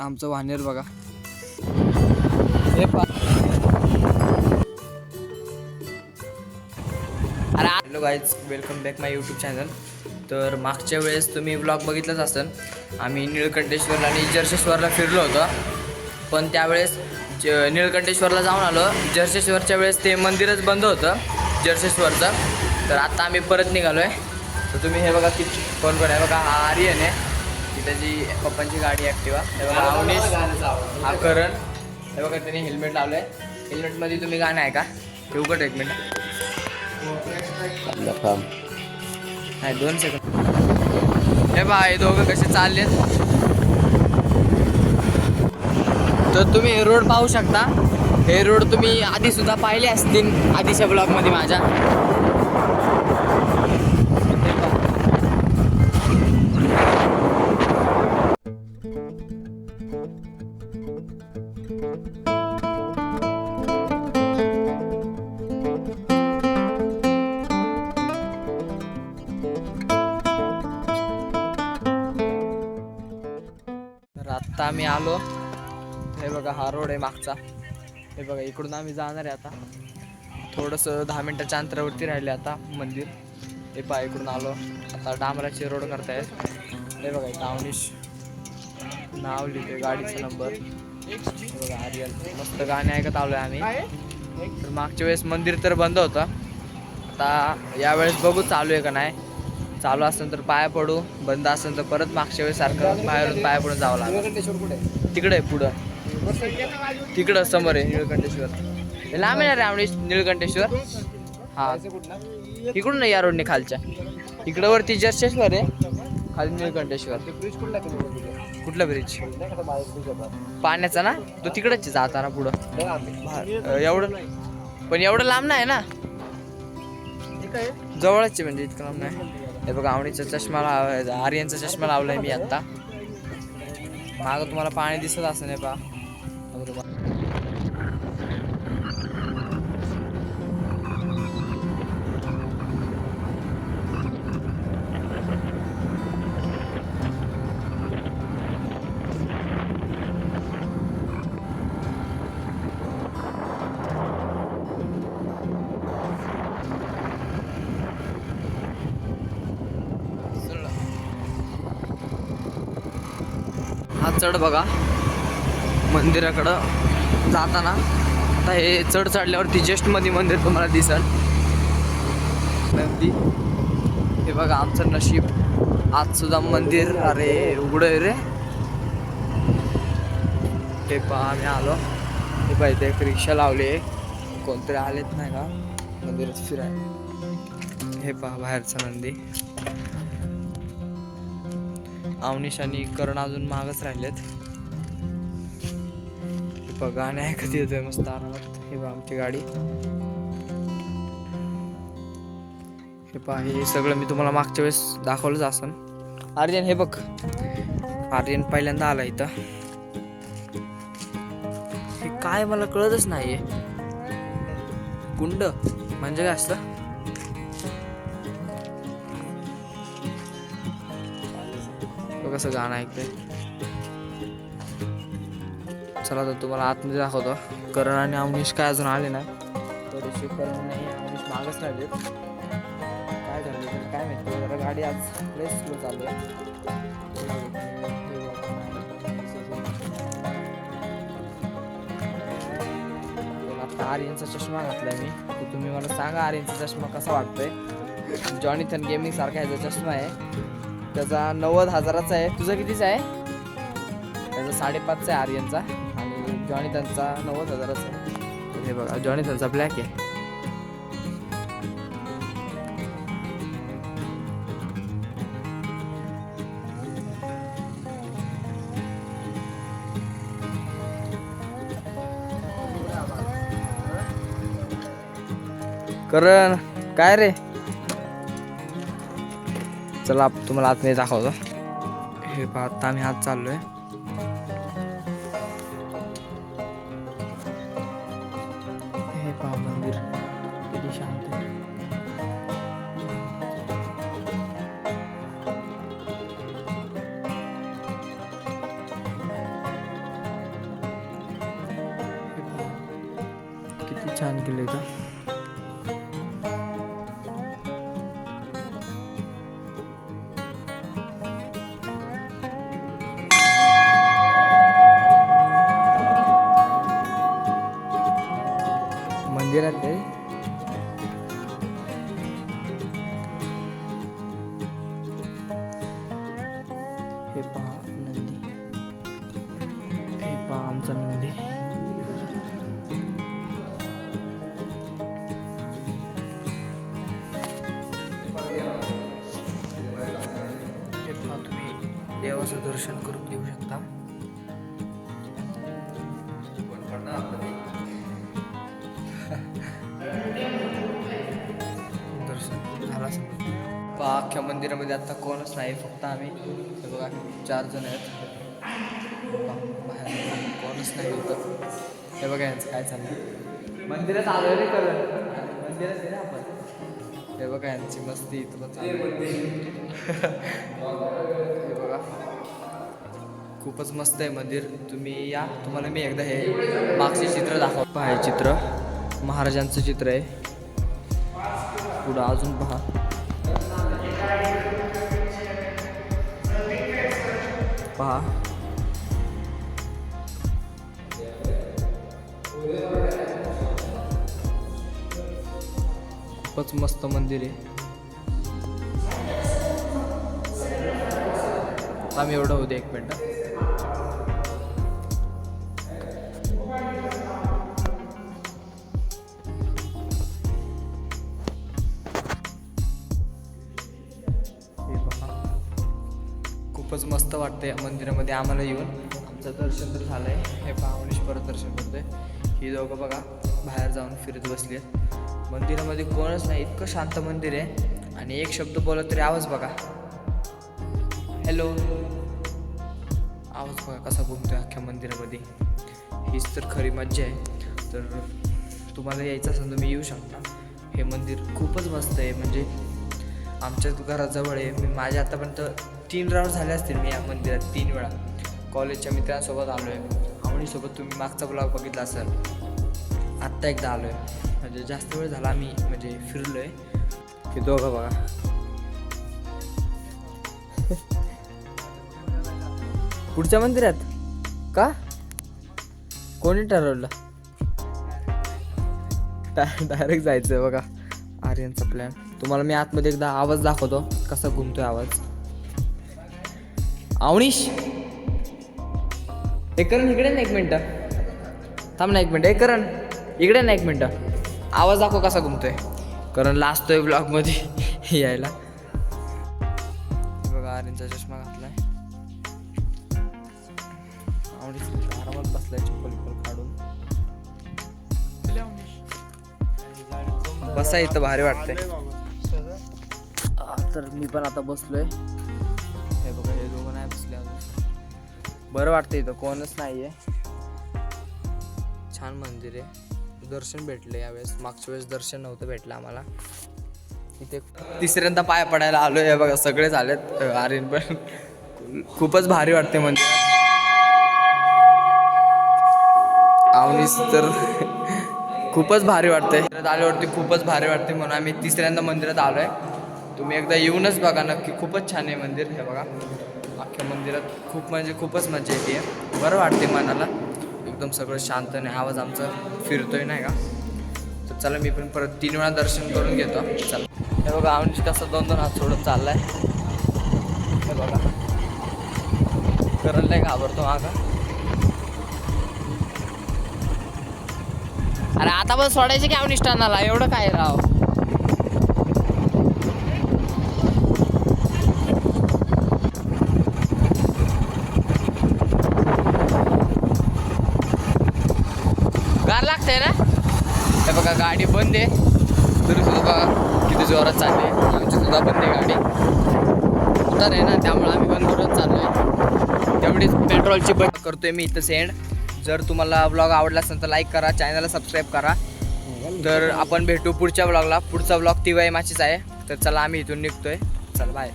आमचं वानेर बघा. हे अरे hello guys welcome back my YouTube channel तर मागच्या वेळेस तुम्ही ब्लॉग बघितलाच असेल. आम्ही निळकंठेश्वरला आणि जर्शेश्वरला फिरलो होतो. पण त्यावेळेस ज निळकंठेश्वरला जाऊन आलो. जर्शेश्वरच्या वेळेस ते मंदिरच बंद होतं जर्शेश्वरचं. तर आता आम्ही परत निघालो आहे तर तुम्ही हे बघा किती कोण कोण आहे? बघा हा आर्यन आहे. ती त्याची पप्पांची गाडी ॲक्टिवा हे अवनीश हा करण. हे बघा त्यांनी हेल्मेट लावलं आहे हेल्मेटमध्ये तुम्ही गाणं आहे का उघड एक मिनिट? नाही दोन सेकंड हे बा हे दोघं कसे चाललेत. तर तुम्ही हे रोड पाहू शकता. हे रोड तुम्ही आधी सुद्धा पाहिले असतील आधीच्या ब्लॉगमध्ये माझ्या. आत्ता आम्ही आलो. हे बघा हा रोड आहे मागचा. हे बघा इकडून आम्ही जाणार आहे आता. थोडंसं दहा मिनटाच्या अंतरावरती राहिले आता मंदिर. हे पहा इकडून आलो. आता डांबराचे रोड करतायत. हे बघा इथं नाव लिहिते गाडीचा नंबर हे बघा आर्यन मस्त गाणे ऐकत आलोय आम्ही. तर मागच्या वेळेस मंदिर तर बंद होतं. आता यावेळेस बघू चालू आहे का नाही. चालू असेल तर पाया पडू बंद असेल तर परत मागच्या वेळेस सारखं बाहेरून पाया पडून जावं लागेल. तिकडे आहे पुढं. तिकडं समोर आहे निळकंठेश्वर. लांब आहे ना रे निळकंठेश्वर? हा. इकडून या रोडने खालच्या. इकडं वरती जर्शेश्वर आहे खाली निळकंठेश्वर. कुठला ब्रिज पाण्याचा ना? तो तिकडच जाताना पुढं. एवढं नाही. पण एवढं लांब नाही ना? जवळच म्हणजे इतकं लांब नाही. हे बघा आवडीचा चष्मा लाव आर्यनचा चष्मा लावलाय मी आता. मागं तुम्हाला पाणी दिसत असं नाही पा चढ बघा. मंदिराकडं जाताना. आता हे चढ चढल्यावरती जस्ट मंदिर तुम्हाला दिसल. नंदी. हे बघा आमचं नशीब. आज सुद्धा मंदिर. अरे उघडं आहे रे. ते पहा आम्ही आलो. हे पाहिजे एक रिक्षा लावली आहे. कोणतरी आलेत नाही का? मंदिरात फिराय हे पहा बाहेरचा नंदी. अवनीश आणि करण अजून मागच राहिलेत. बघा गाणे ऐकत येतोय मस्त आरामात. हे बघा आमची गाडी. हे पहा हे सगळं मी तुम्हाला मागच्या वेळेस दाखवलंच असन. आर्यन हे बघ. आर्यन पहिल्यांदा आला इथं. हे काय मला कळतच नाहीये. गुंड म्हणजे काय असतं? कसं गाणं ऐकतंय? चला तर तुम्हाला आतमध्ये दाखवतो. करण आणि अवनीश काय अजून आले नाही थोडेसे करण नाही अवनीश मागच राहिले काय झालं तर काय माहिती जरा गाडी आज लय स्लो चालू आहे. आता आर्यनचा चष्मा घातलाय मी. तर तुम्ही मला सांगा आर्यनचा चष्मा कसा वाटतोय. जॉनिथन गेमिंग सारखा ह्याचा चष्मा आहे. त्याचा नव्वद हजाराचा आहे. तुझा कितीचा आहे? त्याचा साडेपाचचा आहे आर्यनचा. आणि जॉनिथनचा नव्वद हजाराचा आहे. हे बघा जॉनिथनचा ब्लॅक आहे. करण काय रे? चला, तुम्हाला आतमध्ये दाखवतो. हे पहा, आता आत चाललो आहे हे पहा, मंदिर. किती शांत आहे. छान केलं का मंदिरात आहे हे पहा नंदी. हे पहा आमचा नंदी. पहा तुम्ही देवाचं दर्शन करू अख्ख्या मंदिरामध्ये आता कोणच नाही फक्त आम्ही. हे बघा चार जण आहेत. बाहेर कोणच नाही होतं हे बघा यांचं काय चाललं मंदिरात आलो रे करण मंदिरात आहे ना आपण. हे बघा यांची मस्ती इथं पण चालू आहे. हे बघा. खूपच मस्त आहे मंदिर. तुम्ही या. तुम्हाला मी एकदा हे मागचे चित्र दाखव पहा हे चित्र. महाराजांचं चित्र आहे. पुढं अजून पहा. पहा. खूपच मस्त मंदिर आहे. आम्ही एवढं होते एक मिनटं. खूपच मस्त वाटतं या मंदिरामध्ये आम्हाला येऊन. आमचं दर्शन तर झालं आहे हे पाहुणेश परत दर्शन आहे ही दोघं बघा बाहेर जाऊन फिरत बसली आहेत मंदिरामध्ये कोणच नाही इतकं शांत मंदिर आहे. आणि एक शब्द बोलत तरी आवाज बघा. हॅलो आवाज बघा कसा घुमतोय अख्ख्या मंदिरामध्ये. हीच तर खरी मज्जा आहे. तर तुम्हाला यायचं असेल तर येऊ शकता हे मंदिर खूपच मस्त आहे. म्हणजे आमच्या घराजवळ आहे. मी माझ्या आतापर्यंत तीन राऊंड झाले असतील मी या मंदिरात तीन वेळा. कॉलेजच्या मित्रांसोबत आलो आहे आवडीसोबत तुम्ही मागचा ब्लॉग बघितला असाल. आत्ता एकदा आलो आहे म्हणजे जास्त वेळ झाला आम्ही म्हणजे फिरलो आहे की दोघं बघा. पुढच्या मंदिरात? का? कोणी ठरवलं? डायरेक्ट जायचं बघा. आर्यनचा प्लॅन तुम्हाला मी आतमध्ये एकदा आवाज दाखवतो. कसा घुमतोय आवाज. अवनीश हे करण इकडे ना एक मिनटं. थांब ना एक मिनटं. हे करण इकडे ना एक मिनटं. आवाज दाखव कसा घुमतोय. करण लाजतोय ब्लॉगमध्ये यायला. बघा आर्यनचा चष्मा घातलाय. आवडीच म्हणजे आरामात बसलाय चप्पल काढून. बसा इथं भारी वाटतंय. तर मी पण आता बसलोय. बरं वाटतं इथं कोणच नाही आहे छान मंदिर आहे. दर्शन भेटले यावेळेस. मागच्या वेळेस दर्शन नव्हतं भेटलं आम्हाला. इथे तिसऱ्यांदा पाय पडायला आलो आहे बघा सगळेच आलेत आर्यन पण. खूपच भारी वाटते मंदिर. आवनीस तर खूपच भारी वाटते आल्यावरती खूपच भारी वाटते म्हणून आम्ही तिसऱ्यांदा मंदिरात आलो आहे तुम्ही एकदा येऊनच बघा नक्की. खूपच छान आहे मंदिर. हे बघा. अख्ख्या मंदिरात खूप म्हणजे खूपच मजा येते. बरं वाटते मनाला. एकदम सगळं शांत आणि आवाज आमचा फिरतोय नाही का? तर चला मी पण परत तीन वेळा दर्शन करून घेतो. चला. हे बघा आवनीस कसं दोन दोन हात सोडून चाललाय. हे बघा. करण नाही घाबरतो मागा. अरे आता पण सोडायचे की अवनिष्ठानाला? एवढं काय राव? गार ना? हे बघा गाडी बंद आहे. तरी सुद्धा बघा किती जोरात चालली आहे. आमची सुद्धा बंद आहे गाडी. उतार आहे ना त्यामुळे आम्ही बंद करत आहे तेवढीच पेट्रोलची बंद करतोय मी इथं सेंड जर तुम्हाला ब्लॉग आवडला असेल तर लाईक करा चॅनलला सबस्क्राईब करा. तर आपण भेटू पुढच्या ब्लॉगला पुढचा ब्लॉग ती वाय माचीच आहे. तर चला आम्ही इथून निघतोय. चल बाय